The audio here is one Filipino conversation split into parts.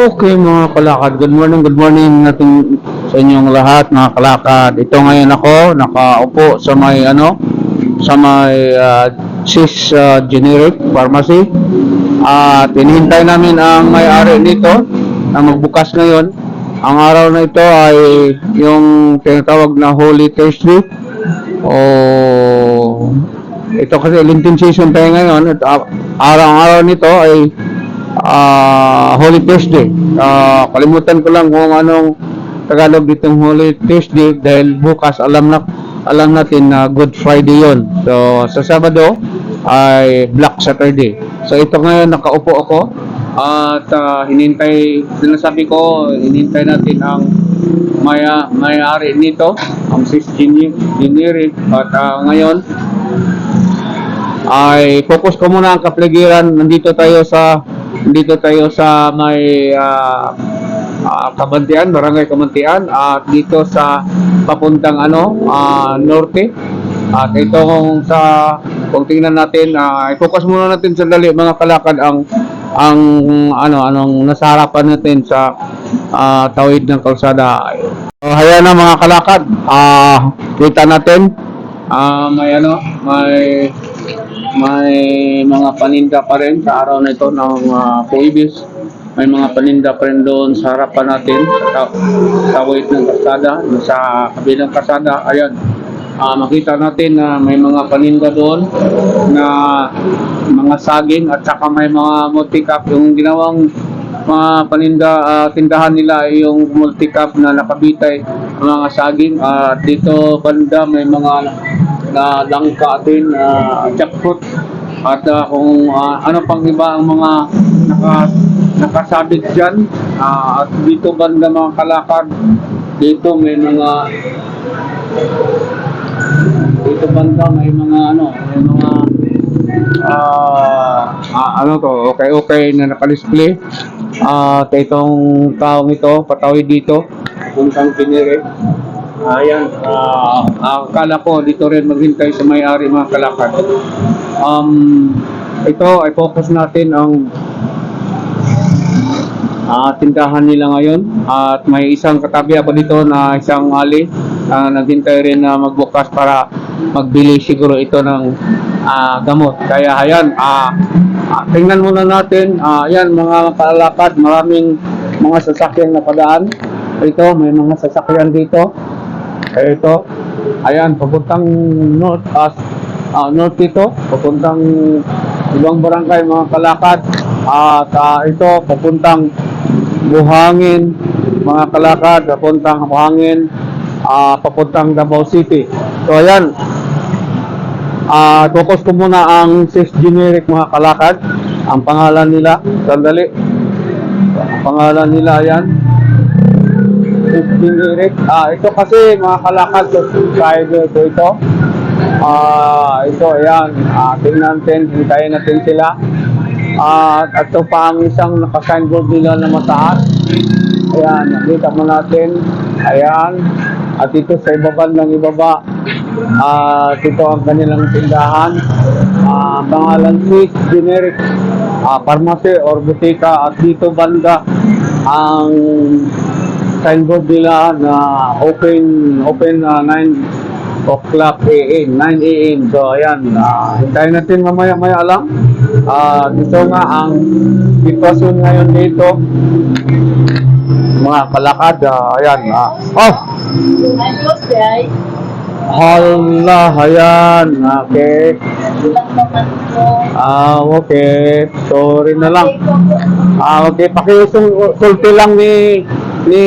Okay mga kalakad, good morning, good morning natin sa inyong lahat mga kalakad. Ito ngayon ako, nakaupo sa may ano, sa may uh, Sis uh, Generic Pharmacy. At hinihintay namin ang may-ari nito na magbukas ngayon. Ang araw na ito ay yung tinatawag na Holy Thursday. O ito kasi Lenten season tayo ngayon at uh, araw-araw nito ay ah Holy Thursday. Ah, kalimutan ko lang kung anong Tagalog ditong Holy Thursday dahil bukas alam na alam natin na Good Friday yon. So sa Sabado ay Black Saturday. So ito ngayon nakaupo ako at ah, hinintay sinasabi ko hinintay natin ang maya may-ari nito ang Sis Gini Giniri at ah, ngayon ay focus ko muna ang kapligiran. Nandito tayo sa nandito tayo sa may ah, ah, Kamantian, Barangay Kamantian at dito sa papuntang ano, ah, norte. At itong sa kung tingnan natin, ah, i-focus muna natin sandali mga kalakad ang ang ano anong nasa harapan natin sa ah, tawid ng kalsada. So, ayan na mga kalakad. Ah, kita natin ah may ano, may may mga paninda pa rin sa araw na ito ng uh, Puibis. May mga paninda pa rin doon sa harapan natin sa ta- tawid ng kasada, sa kabilang kasada. Ayan, Ah, makita natin na may mga paninda doon na mga saging at saka may mga multi-cup yung ginawang mga paninda ah, tindahan nila yung multi-cup na nakabitay mga saging at dito banda may mga na langka din uh, jackfruit. At ah, kung ah, ano pang iba ang mga naka, nakasabit dyan Ah, at dito banda mga kalakad dito may mga dito banda may mga ano may mga ah ah, ano to okay okay na nakadisplay. At itong taong ito patawid dito puntang pinire Ayan, ah akala ko dito rin maghintay sa may-ari mga kalakad. Um, ito ay focus natin ang ah tindahan nila ngayon at may isang katabi ako dito na isang ali ah, naghintay rin na magbukas para magbili siguro ito ng ah, gamot. Kaya ayan, ah, tingnan muna natin, ah, ayan mga kalakad, maraming mga sasakyan na padaan. Ito, may mga sasakyan dito. Eh, ito, ayan, papuntang north, as, ah, north ito, papuntang ibang barangay mga kalakad. At ah, ito, papuntang Buhangin, mga kalakad, papuntang Buhangin, ah, papuntang Davao City. So, ayan, ah, focus ko muna ang sis generic mga kalakad. Ang pangalan nila, sandali. Ang pangalan nila, ayan, generic. Ah, ito kasi mga kalakad subscriber ko ito. Ah, ito ayan. Ah, tingnan natin, hintayin natin sila. Ah, at ito pa ang isang naka-signboard nila na mataas. Ayan, nakita mo natin. Ayan. At ito sa ibaba ng ibaba. Ah, ito ang kanilang tindahan. Ah, pangalan Swiss Generic ah, Pharmacy or Butika at dito banda ang signboard nila na open open uh, 9 o'clock AM 9 AM so ayan uh, hintayin natin mamaya maya lang Ah, dito nga ang sitwasyon ngayon dito. Mga kalakad ah, ayan ah. oh! Hala ayan okay. Ah okay. Sorry na lang. Ah, okay. Pakisulti lang ni ni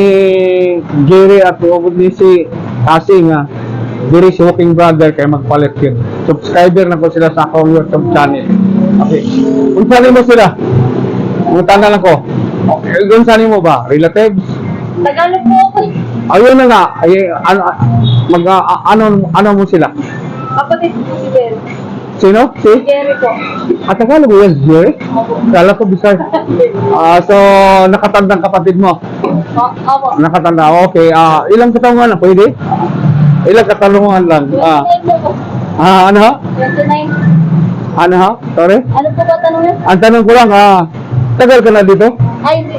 Jerry at huwag ni si Kasing ha. Jerry si Walking Brother kaya magpalit yun. Subscriber na po sila sa akong YouTube channel. Okay. Unsanin mo sila? Unta na lang ko. Okay. Unsanin mo ba? Relatives? Tagalog po ako. Ayun na nga. Ay, ano, mag, ah, ano, ano mo sila? Kapatid ko si Jerry. Sino? Si? Jerry po. At Tagalog mo yan, Jerry? Opo. Kala ko Bisay. Ah, so, nakatandang kapatid mo? Opo. Nakatanda. Okay. Ah, ilang katanungan lang pwede? Ilang katanungan lang. Ah, 29 po po. ah ano ha? 29. Ano ha? Sorry? Ano po ba tanongin? Ang tanong ko lang, ah, tagal ka na dito? Ay, hindi.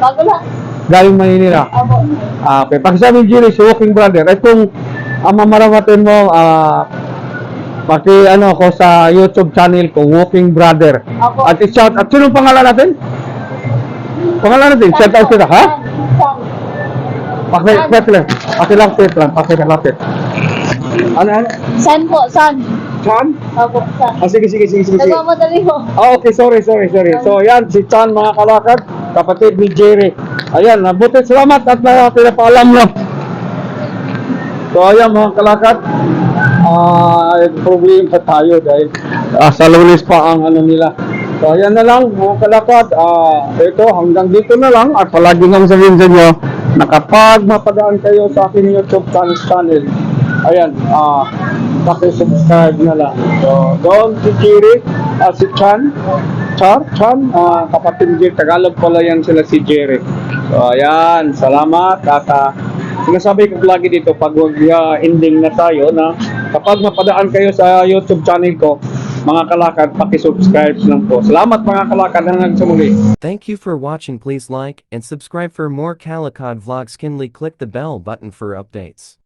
Bago lang. Galing Maynila. Opo. Ah, okay. Pakisabi Jerry, si Walking Brother. Itong ang mamaramatin mo, ah, paki ano ko sa YouTube channel ko, Walking Brother. Opo. At i-shout, at sino pangalan natin? Pangalan natin, shout out kita, ha? Paki, paki lang, paki lang, paki lang, paki lang, paki. Ano, ano? San po, san. Chan? Opo, san. Ah, sige, sige, sige, sige. Nagmamadali po. Ah, okay, sorry, sorry, sorry. So, yan, si Chan, mga kalakad, kapatid ni Jerry. Ayan, mabuti salamat at na pinapaalam nyo. So, ayan, mga kalakad, ah, problem pa tayo dahil ah, sa lunes pa ang ano nila. So, ayan na lang, mga kalakad, ah, ito, hanggang dito na lang at palagi nang sabihin sa inyo na kapag mapadaan kayo sa aking YouTube channel, ayan, ah, subscribe na lang. So, doon si Jerry, ah, si Chan, Char, Chan, ah, kapatid Jerry, Tagalog pala yan sila si Jerry. So, ayan, salamat at ah, sinasabi ko lagi dito pag uh, ending na tayo na kapag mapadaan kayo sa YouTube channel ko, mga kalakad, paki-subscribe lang po. Salamat mga kalakad hanggang sa muli. Thank you for watching please like and subscribe for more Calicod vlogs kindly click the bell button for updates.